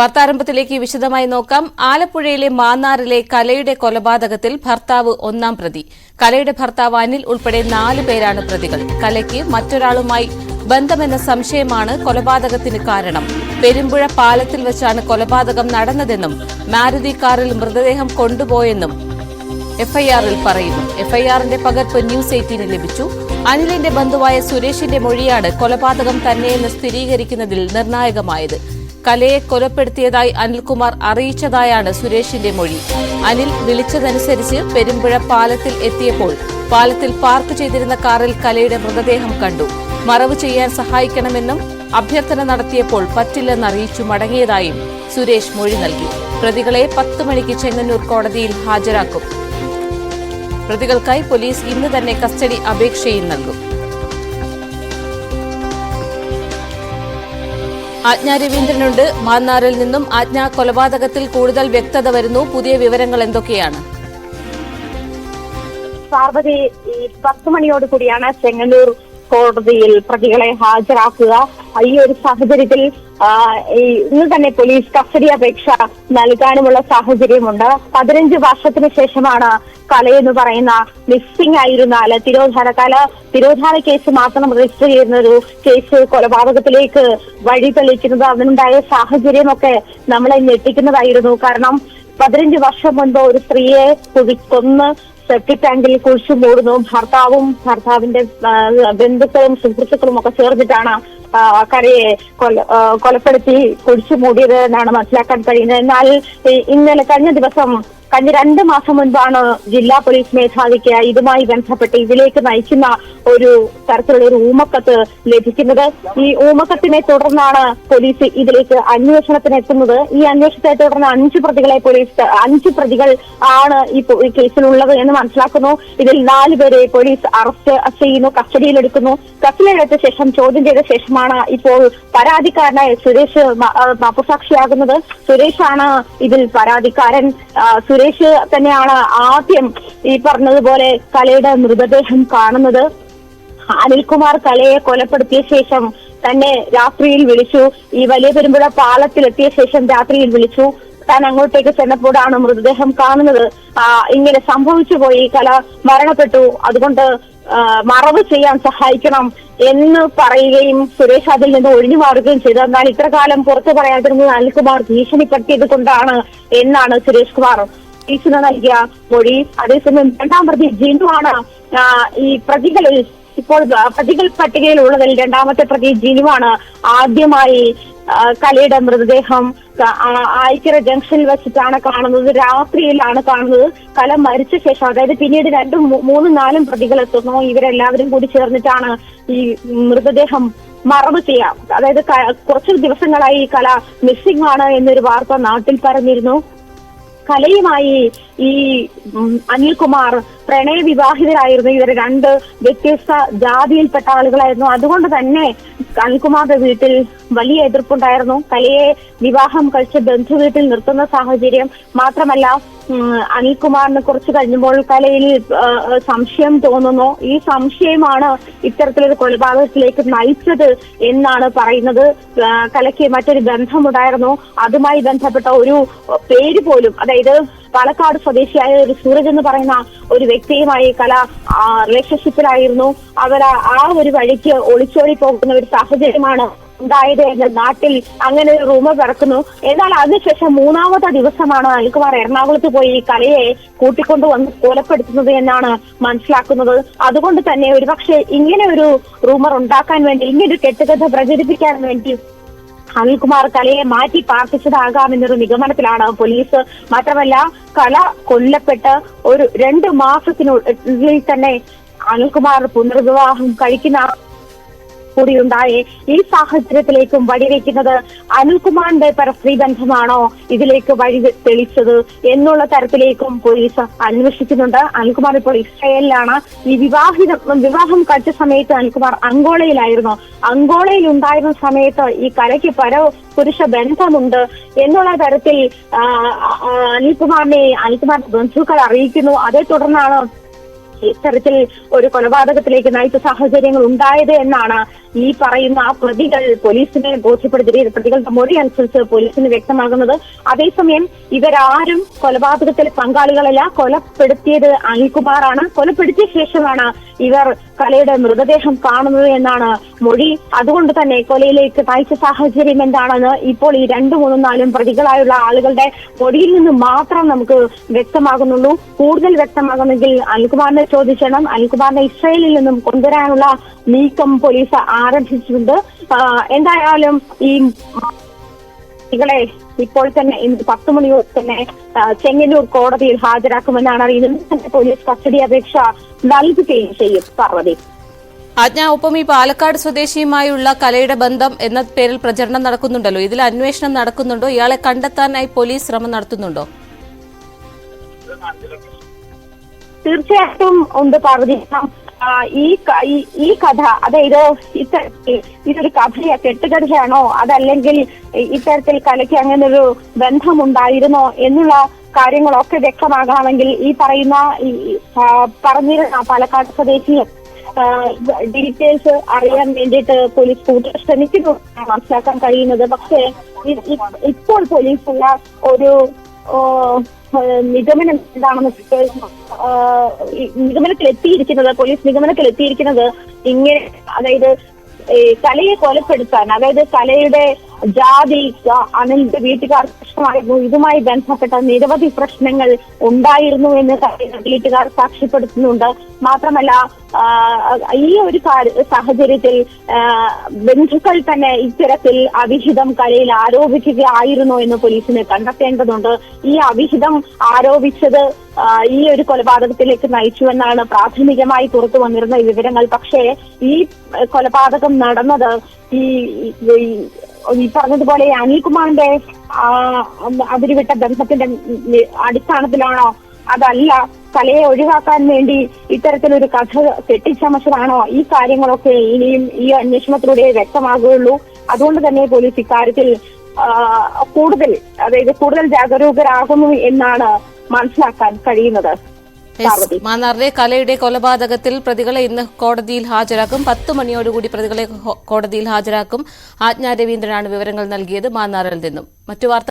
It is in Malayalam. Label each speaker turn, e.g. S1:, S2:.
S1: വാർത്താരംഭത്തിലേക്ക് വിശദമായി നോക്കാം. ആലപ്പുഴയിലെ മാന്നാറിലെ കലയുടെ കൊലപാതകത്തിൽ ഭർത്താവ് ഒന്നാം പ്രതി. കലയുടെ ഭർത്താവ് അനിൽ ഉൾപ്പെടെ നാല് പേരാണ് പ്രതികൾ. കലയ്ക്ക് മറ്റൊരാളുമായി ബന്ധമെന്ന സംശയമാണ് കൊലപാതകത്തിന് കാരണം. പെരുമ്പുഴ പാലത്തിൽ വെച്ചാണ് കൊലപാതകം നടന്നതെന്നും മാരുതി കാറിൽ മൃതദേഹം കൊണ്ടുപോയെന്നും എഫ്ഐആറിൽ പറയുന്നു. എഫ്ഐആറിന്റെ പകർപ്പ് ന്യൂസ് എയ്റ്റീന് ലഭിച്ചു. അനിലിന്റെ ബന്ധുവായ സുരേഷിന്റെ മൊഴിയാണ് കൊലപാതകം തന്നെയെന്ന് സ്ഥിരീകരിക്കുന്നതിൽ നിർണായകമായത്. കലയെ കൊലപ്പെടുത്തിയതായി അനിൽകുമാർ അറിയിച്ചതായാണ് സുരേഷിന്റെ മൊഴി. അനിൽ വിളിച്ചതനുസരിച്ച് പെരുമ്പുഴ പാലത്തിൽ എത്തിയപ്പോൾ പാലത്തിൽ പാർക്ക് ചെയ്തിരുന്ന കാറിൽ കലയുടെ മൃതദേഹം കണ്ടു. മറവ് ചെയ്യാൻ സഹായിക്കണമെന്നും അഭ്യർത്ഥന നടത്തിയപ്പോൾ പറ്റില്ലെന്നറിയിച്ചു മടങ്ങിയതായും സുരേഷ് മൊഴി നൽകി. പ്രതികളെ പത്ത് മണിക്ക് ചെങ്ങന്നൂർ കോടതിയിൽ ഹാജരാക്കും. പ്രതികൾക്കായി പോലീസ് ഇന്ന് തന്നെ കസ്റ്റഡി അപേക്ഷയും നൽകും. ആജ്ഞ രവീന്ദ്രനുണ്ട്. മാന്നാറിൽ നിന്നും ആജ്ഞ കൊലപാതകത്തിൽ കൂടുതൽ വ്യക്തത വരുന്നു. പുതിയ വിവരങ്ങൾ എന്തൊക്കെയാണ്?
S2: പാർവതി പത്ത് മണിയോട് കൂടിയാണ് ചെങ്ങന്നൂർ കോടതിയിൽ പ്രതികളെ ഹാജരാക്കുക. ഈ ഒരു സാഹചര്യത്തിൽ ഇന്ന് തന്നെ പോലീസ് കസ്റ്റഡി അപേക്ഷ നൽകാനുമുള്ള സാഹചര്യമുണ്ട്. പതിനഞ്ച് വർഷത്തിന് ശേഷമാണ് കലയെന്ന് പറയുന്ന മിസ്സിംഗ് ആയിരുന്ന അല്ല തിരോധാന കല തിരോധാന കേസ് മാത്രം രജിസ്റ്റർ ചെയ്യുന്ന ഒരു കേസ് കൊലപാതകത്തിലേക്ക് വഴി തെളിയിക്കുന്നത് അതിനുണ്ടായ സാഹചര്യമൊക്കെ നമ്മളെ ഞെട്ടിക്കുന്നതായിരുന്നു. കാരണം പതിനഞ്ച് വർഷം മുൻപ് ഒരു സ്ത്രീയെ കുഴി കൊന്ന് സെപ്റ്റിക് ടാങ്കിൽ കുഴിച്ചു മൂടുന്നു ഭർത്താവും ഭർത്താവിന്റെ ബന്ധുക്കളും സുഹൃത്തുക്കളും ഒക്കെ ചേർന്നിട്ടാണ് കരയെ കൊല കൊലപ്പെടുത്തി കുഴിച്ചു മൂടിയത് എന്നാണ് മനസ്സിലാക്കാൻ കഴിയുന്നത്. എന്നാൽ ഇന്നലെ കഴിഞ്ഞ ദിവസം കഴിഞ്ഞ രണ്ട് മാസം മുൻപാണ് ജില്ലാ പോലീസ് മേധാവിക്ക് ഇതുമായി ബന്ധപ്പെട്ട് ഇതിലേക്ക് നയിക്കുന്ന ഒരു തരത്തിലുള്ള ഒരു ഊമക്കത്ത് ലഭിക്കുന്നത്. ഈ ഊമക്കത്തിനെ തുടർന്നാണ് പോലീസ് ഇതിലേക്ക് അന്വേഷണത്തിന് എത്തുന്നത് ഈ അന്വേഷണത്തെ തുടർന്ന് അഞ്ച് പ്രതികളെ പോലീസ് അഞ്ച് പ്രതികൾ ആണ് ഈ കേസിലുള്ളത് എന്ന് മനസ്സിലാക്കുന്നു. ഇതിൽ നാല് പേരെ പോലീസ് അറസ്റ്റ് ചെയ്യുന്നു കസ്റ്റഡിയിലെടുക്കുന്നു. കസ്റ്റഡിയിലെടുത്ത ശേഷം ചോദ്യം ചെയ്ത ശേഷമാണ് ഇപ്പോൾ പരാതിക്കാരനായ സുരേഷ് മാപ്പുസാക്ഷിയാകുന്നത്. സുരേഷാണ് ഇതിൽ പരാതിക്കാരൻ ആ, സുരേഷ് തന്നെയാണ് ആദ്യം ഈ പറഞ്ഞതുപോലെ കലയുടെ മൃതദേഹം കാണുന്നത്. അനിൽകുമാർ കലയെ കൊലപ്പെടുത്തിയ ശേഷം തന്നെ രാത്രിയിൽ വിളിച്ചു. ഈ വലിയ പെരുമ്പുഴ പാലത്തിലെത്തിയ ശേഷം രാത്രിയിൽ വിളിച്ചു. താൻ അങ്ങോട്ടേക്ക് ചെന്നപ്പോഴാണ് മൃതദേഹം കാണുന്നത്. ഇങ്ങനെ സംഭവിച്ചു പോയി. കല മരണപ്പെട്ടു. അതുകൊണ്ട് മറവ് ചെയ്യാൻ സഹായിക്കണം എന്ന് പറയുകയും സുരേഷ് അതിൽ നിന്ന് ഒഴിഞ്ഞു മാറുകയും ചെയ്തു. എന്നാൽ ഇത്ര കാലം പുറത്തു പറയാതിരുന്നത് അനിൽകുമാർ ഭീഷണിപ്പെടുത്തിയത് കൊണ്ടാണ് എന്നാണ് സുരേഷ് കുമാർ പോലീസിന് നൽകിയ മൊഴി. അതേസമയം രണ്ടാം പ്രതി ജിനുവാണ് ഈ പ്രതികളിൽ ഇപ്പോൾ പ്രതികൾ പട്ടികയിൽ ഉള്ളതിൽ രണ്ടാമത്തെ പ്രതി ജിനുവാണ് ആദ്യമായി കലയുടെ മൃതദേഹം ആയിക്കര ജംഗ്ഷനിൽ വെച്ചിട്ടാണ് കാണുന്നത്. രാത്രിയിലാണ് കാണുന്നത്. കല മരിച്ച ശേഷം അതായത് പിന്നീട് രണ്ടും മൂന്നും നാലും പ്രതികൾ എത്തുന്നു. ഇവരെല്ലാവരും കൂടി ചേർന്നിട്ടാണ് ഈ മൃതദേഹം മറവ് ചെയ്യാം. അതായത് കുറച്ചു ദിവസങ്ങളായി ഈ കല മിസ്സിംഗ് ആണ് എന്നൊരു വാർത്ത നാട്ടിൽ പരന്നിരുന്നു. കലയുമായി ഈ ഉം, അനിൽകുമാർ പ്രണയവിവാഹിതരായിരുന്നു ഇവർ രണ്ട് വ്യത്യസ്ത ജാതിയിൽപ്പെട്ട ആളുകളായിരുന്നു. അതുകൊണ്ട് തന്നെ അനിൽകുമാറിന്റെ വീട്ടിൽ വലിയ എതിർപ്പുണ്ടായിരുന്നു. കലയെ വിവാഹം കഴിച്ച് ബന്ധു വീട്ടിൽ നിർത്തുന്ന സാഹചര്യം മാത്രമല്ല അനിൽകുമാറിനെ കുറച്ച് കഴിഞ്ഞപ്പോൾ കലയിൽ സംശയം തോന്നുന്നു. ഈ സംശയമാണ് ഇത്തരത്തിലൊരു കൊലപാതകത്തിലേക്ക് നയിച്ചത് എന്നാണ് പറയുന്നത്. കലയ്ക്ക് മറ്റൊരു ബന്ധമുണ്ടായിരുന്നു. അതുമായി ബന്ധപ്പെട്ട ഒരു പേര് പോലും അതായത് പാലക്കാട് സ്വദേശിയായ ഒരു സൂരജ് എന്ന് പറയുന്ന ഒരു വ്യക്തിയുമായി കല റിലേഷൻഷിപ്പിലായിരുന്നു അവർ ആ- ഒരു വഴിക്ക് ഒളിച്ചോടി പോകുന്ന ഒരു സാഹചര്യമാണ് ഉണ്ടായത് എന്ന് നാട്ടിൽ അങ്ങനെ ഒരു റൂമർ പിറക്കുന്നു. എന്നാൽ അതിനുശേഷം മൂന്നാമത്തെ ദിവസമാണ് അനിൽകുമാർ എറണാകുളത്ത് പോയി ഈ കലയെ കൂട്ടിക്കൊണ്ടു വന്ന് കൊലപ്പെടുത്തുന്നത് എന്നാണ് മനസ്സിലാക്കുന്നത്. അതുകൊണ്ട് തന്നെ ഒരുപക്ഷെ ഇങ്ങനെ ഒരു റൂമർ ഉണ്ടാക്കാൻ വേണ്ടി ഇങ്ങനെ ഒരു കെട്ടുകഥ പ്രചരിപ്പിക്കാൻ വേണ്ടി അനിൽകുമാർ കലയെ മാറ്റി പാർപ്പിച്ചതാകാമെന്നൊരു നിഗമനത്തിലാണ് പോലീസ്. മാത്രമല്ല കല കൊല്ലപ്പെട്ട് ഒരു രണ്ട് മാസത്തിനുള്ളിൽ തന്നെ അനിൽകുമാർ പുനർവിവാഹം കഴിക്കുന്ന കൂടി ഉണ്ടായി ഈ സാഹചര്യത്തിലേക്കും വഴിവെക്കുന്നത് അനിൽകുമാറിന്റെ പരസ്ത്രീ ബന്ധമാണോ ഇതിലേക്ക് വഴി തെളിച്ചത് എന്നുള്ള തരത്തിലേക്കും പോലീസ് അന്വേഷിക്കുന്നുണ്ട്. അനിൽകുമാർ ഇപ്പോൾ ഇസ്രയേലിലാണ്. ഈ വിവാഹിത വിവാഹം കഴിച്ച സമയത്ത് അനിൽകുമാർ അങ്കോളയിലായിരുന്നു. അങ്കോളയിൽ ഉണ്ടായിരുന്ന സമയത്ത് ഈ കലയ്ക്ക് പര പുരുഷ ബന്ധമുണ്ട് എന്നുള്ള തരത്തിൽ അനിൽകുമാറിനെ അനിൽകുമാറിന്റെ ബന്ധുക്കൾ അറിയിക്കുന്നു. അതേ തുടർന്നാണ് ഇത്തരത്തിൽ ഒരു കൊലപാതകത്തിലേക്ക് നയിച്ച സാഹചര്യങ്ങൾ ഉണ്ടായത് എന്നാണ് ഈ പറയുന്ന ആ പ്രതികൾ പോലീസിനെ ബോധ്യപ്പെടുത്തിയത്. പ്രതികളുടെ മൊഴി അനുസരിച്ച് പോലീസിന് വ്യക്തമാകുന്നത്. അതേസമയം ഇവരാരും കൊലപാതകത്തിൽ പങ്കാളികളല്ല. കൊലപ്പെടുത്തിയത് അനിൽകുമാറാണ്. കൊലപ്പെടുത്തിയ ശേഷമാണ് ഇവർ കലയുടെ മൃതദേഹം കാണുന്നത് എന്നാണ് മൊഴി. അതുകൊണ്ട് തന്നെ കൊലയിലേക്ക് നയിച്ച സാഹചര്യം എന്താണെന്ന് ഇപ്പോൾ ഈ രണ്ടു മൂന്നും നാലും പ്രതികളായുള്ള ആളുകളുടെ മൊഴിയിൽ നിന്ന് മാത്രം നമുക്ക് വ്യക്തമാകുന്നുള്ളൂ. കൂടുതൽ വ്യക്തമാകുന്നെങ്കിൽ അനിൽകുമാറിനെ ചോദിക്കണം അനിൽകുമാറിനെ ഇസ്രയേലിൽ നിന്നും കൊണ്ടുവരാനുള്ള നീക്കം പോലീസ് ആരംഭിച്ചിട്ടുണ്ട്. എന്തായാലും ഈ ഇവിടെ ഇപ്പോൾ തന്നെ ഇന്ന് പത്ത് മണിയോടെ തന്നെ ചെങ്ങന്നൂർ കോടതിയിൽ ഹാജരാക്കുമെന്നാണ് അറിയുന്നത്. തന്നെ പോലീസ് കസ്റ്റഡി അപേക്ഷ നൽകുകയും ചെയ്യും പാർവതി.
S1: ആജ്ഞ ഒപ്പം ഈ പാലക്കാട് സ്വദേശിയുമായുള്ള കലയുടെ ബന്ധം എന്ന പേരിൽ പ്രചരണം നടക്കുന്നുണ്ടല്ലോ. ഇതിൽ അന്വേഷണം നടക്കുന്നുണ്ടോ? ഇയാളെ കണ്ടെത്താനായി പോലീസ് ശ്രമം നടത്തുന്നുണ്ടോ?
S2: തീർച്ചയായിട്ടും ഉണ്ട് പാർവതി. ഈ ഈ- കഥ അതായത് ഇത്തരത്തിൽ ഇതൊരു കഥയാ കെട്ടുകഥയാണോ? അതല്ലെങ്കിൽ ഇത്തരത്തിൽ കലയ്ക്ക് അങ്ങനെ ഒരു ബന്ധമുണ്ടായിരുന്നോ? എന്നുള്ള കാര്യങ്ങളൊക്കെ വ്യക്തമാകണമെങ്കിൽ ഈ പറയുന്ന ഈ പറഞ്ഞിരുന്ന പാലക്കാട് സ്വദേശിയും ഡീറ്റെയിൽസ് അറിയാൻ വേണ്ടിയിട്ട് പോലീസ് കൂടുതൽ ശ്രമിക്കുന്നു മനസ്സിലാക്കാൻ കഴിയുന്നത്. പക്ഷേ ഇപ്പോൾ പോലീസുള്ള ഒരു നിഗമനം എന്താണെന്ന് നിഗമനത്തിൽ എത്തിയിരിക്കുന്നത് പോലീസ് നിഗമനത്തിൽ എത്തിയിരിക്കുന്നത് ഇങ്ങനെ അതായത് കലയെ കൊലപ്പെടുത്താൻ അതായത് കലയുടെ ജാതി അനിലിന്റെ വീട്ടുകാർ പ്രശ്നമായിരുന്നു. ഇതുമായി ബന്ധപ്പെട്ട നിരവധി പ്രശ്നങ്ങൾ ഉണ്ടായിരുന്നു എന്ന് വീട്ടുകാർ സാക്ഷ്യപ്പെടുത്തുന്നുണ്ട്. മാത്രമല്ല ഈ ഒരു സാഹചര്യത്തിൽ ബന്ധുക്കൾ തന്നെ ഇത്തരത്തിൽ അവിഹിതം കലയിൽ ആരോപിക്കുകയായിരുന്നു എന്ന് പോലീസിന് കണ്ടെത്തേണ്ടതുണ്ട്. ഈ അവിഹിതം ആരോപിച്ചത് ഈ ഒരു കൊലപാതകത്തിലേക്ക് നയിച്ചുവെന്നാണ് പ്രാഥമികമായി പുറത്തു വന്നിരുന്ന വിവരങ്ങൾ. പക്ഷേ ഈ കൊലപാതകം നടന്നത് ഈ ഈ- പറഞ്ഞതുപോലെ അനിൽകുമാറിന്റെ അതിരുവിട്ട ബന്ധത്തിന്റെ അടിസ്ഥാനത്തിലാണോ? അതല്ല കലയെ ഒഴിവാക്കാൻ വേണ്ടി ഇത്തരത്തിലൊരു കഥ കെട്ടിച്ചമച്ചതാണോ? ഈ കാര്യങ്ങളൊക്കെ ഇനിയും ഈ അന്വേഷണത്തിലൂടെ വ്യക്തമാകുകയുള്ളൂ. അതുകൊണ്ട് തന്നെ പോലീസ് ഇക്കാര്യത്തിൽ കൂടുതൽ അതായത് കൂടുതൽ ജാഗരൂകരാകുന്നു എന്നാണ് മനസ്സിലാക്കാൻ കഴിയുന്നത്.
S1: മാന്നാറിലെ കലയുടെ കൊലപാതകത്തിൽ പ്രതികളെ ഇന്ന് കോടതിയിൽ ഹാജരാക്കും. പത്ത് മണിയോടുകൂടി പ്രതികളെ കോടതിയിൽ ഹാജരാക്കും. ആജ്ഞ രവീന്ദ്രനാണ് വിവരങ്ങൾ നൽകിയത് മാന്നാറിൽ നിന്നും. മറ്റു വാർത്ത